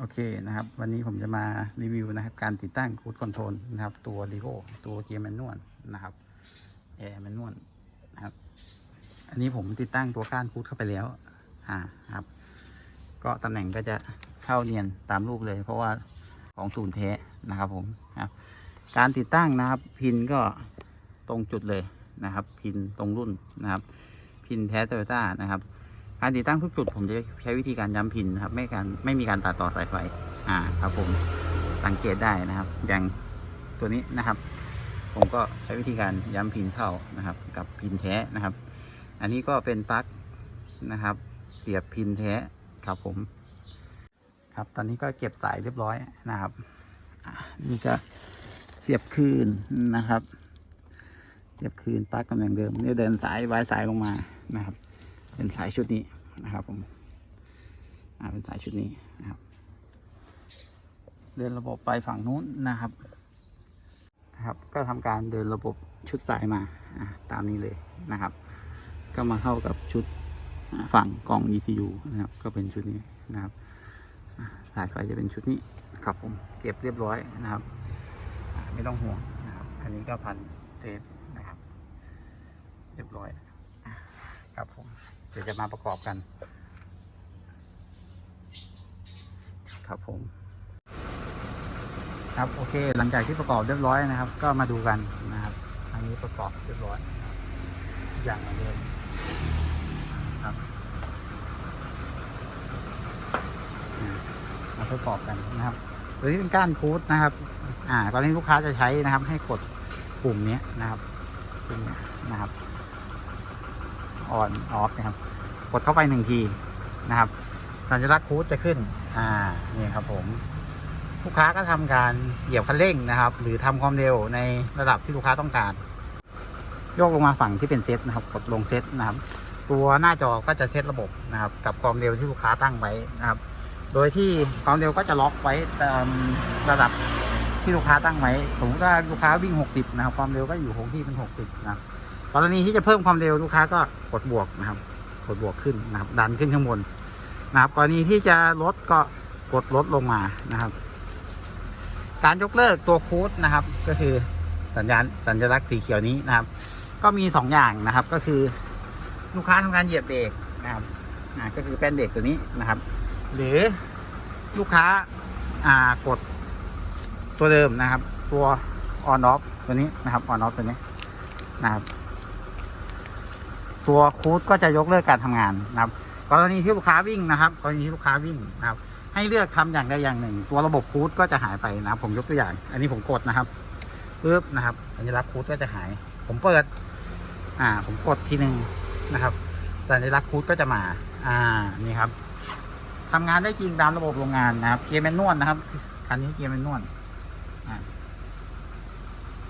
โอเคนะครับ วันนี้ผมจะมารีวิวนะครับ การติดตั้งคูดคอนโทรลนะครับ ตัวดีโ o ตัวเกียร์แมนนวลนะครับแอร์แมนนวลนะครับ อันนี้ผมติดตั้งตัวก้านคูดเข้าไปแล้ว อ่าครับ ก็ตำแหน่งก็จะเข้าเนียนตามรูปเลย เพราะว่าของศูนย์แท้นะครับผมครับ การติดตั้งนะครับ พินก็ตรงจุดเลยนะครับ พินตรงรุ่นนะครับ พินแท้โตโยต้านะครับ การติดตั้งทุกจุดผมจะใช้วิธีการย้ำพินนะครับ ไม่การไม่มีการตัดต่อสายไฟ อ่า ครับผมสังเกตได้นะครับ อย่างตัวนี้นะครับ ผมก็ใช้วิธีการย้ำพินเข้านะครับ กับพินแท้นะครับ อันนี้ก็เป็นปลั๊กนะครับ เสียบพินแท้ครับผม ครับตอนนี้ก็เก็บสายเรียบร้อยนะครับนี่ก็เสียบคืนนะครับ เสียบคืนปลั๊กกำลังเดิมนี่เดินสายวายสายลงมานะครับ เป็นสายชุดนี้นะครับผมอ่าเป็นสายชุดนี้นะครับเดินระบบไปฝั่งนู้นนะครับนะครับ ก็ทำการเดินระบบชุดสายมาอ่าตามนี้เลยนะครับ ก็มาเข้ากับชุดฝั่งกล่อง ECU นะครับ ก็เป็นชุดนี้นะครับสายไฟจะเป็นชุดนี้ครับผมเก็บเรียบร้อยนะครับ ไม่ต้องห่วงนะครับ อันนี้ก็พันเทปนะครับ เรียบร้อย ครับผมเดี๋ยวจะมาประกอบกัน ครับผม ครับโอเค หลังจากที่ประกอบเรียบร้อยนะครับ ก็มาดูกันนะครับ อันนี้ประกอบเรียบร้อยอย่างเดิมครับมาประกอบกันนะครับโดยที่เป็นก้านคูดนะครับ อ่า ตอนนี้ลูกค้าจะใช้นะครับ ให้กดปุ่มนี้นะครับปุ่มนี้นะครับ ออนออฟนะครับ กดเข้าไปหนึ่งทีนะครับสัญลักษณ์คูดจะขึ้น อ่า นี่ครับผม ลูกค้าก็ทำการเหยียบคันเร่งนะครับ หรือทำความเร็วในระดับที่ลูกค้าต้องการ โยกลงมาฝั่งที่เป็นเซตนะครับ กดลงเซตนะครับ ตัวหน้าจอก็จะเซตระบบนะครับ กับความเร็วที่ลูกค้าตั้งไว้นะครับ โดยที่ความเร็วก็จะล็อกไว้ตามระดับที่ลูกค้าตั้งไว้ สมมติว่าลูกค้าวิ่ง 60 นะครับ ความเร็วก็อยู่คงที่เป็น 60 นะครับ กรณีที่จะเพิ่มความเร็วลูกค้าก็กดบวกนะครับ กดบวกขึ้นนะครับ ดันขึ้นข้างบนนะครับ กรณีที่จะลดก็กดลดลงมานะครับ การยกเลิกตัวค้ดนะครับ ก็คือสัญญาณสัญลักษณ์สีเขียวนี้นะครับ ก็มีสองอย่างนะครับ ก็คือลูกค้าทำการเหยียบเบรกนะครับก็คือแป้นเบรกตัวนี้นะครับ หรือลูกค้าอ่ากดตัวเดิมนะครับ ตัว on off ตัวนี้นะครับ on off ตัวนี้นะครับ ตัวคูดก็จะยกเลิกการทำงานนะครับ กรณีที่ลูกค้าวิ่งนะครับ กรณีที่ลูกค้าวิ่งนะครับ ให้เลือกทำอย่างใดอย่างหนึ่ง ตัวระบบคูดก็จะหายไปนะครับ ผมยกตัวอย่าง อันนี้ผมกดนะครับปึ๊บนะครับสัญลักษณ์คูดก็จะหาย ผมเปิด อ่า ผมกดทีหนึ่งนะครับสัญลักษณ์คูดก็จะมา อ่า นี่ครับทำงานได้จริงตามระบบโรงงานนะครับ เกียร์แมนนวลนะครับคันนี้เกียร์แมนนวลอ่า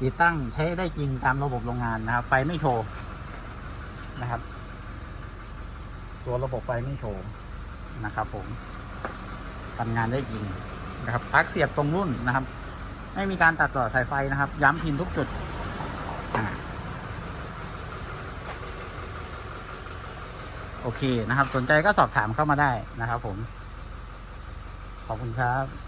ติดตั้งใช้ได้จริงตามระบบโรงงานนะครับ ไฟไม่โชว์ นะครับ ตัวระบบไฟไม่โชว์นะครับ ผมทำงานได้จริงนะครับปลั๊กเสียบตรงรุ่นนะครับ ไม่มีการตัดต่อสายไฟนะครับ ย้ำพินทุกจุดโอเคนะครับ สนใจก็สอบถามเข้ามาได้นะครับผม ขอบคุณครับ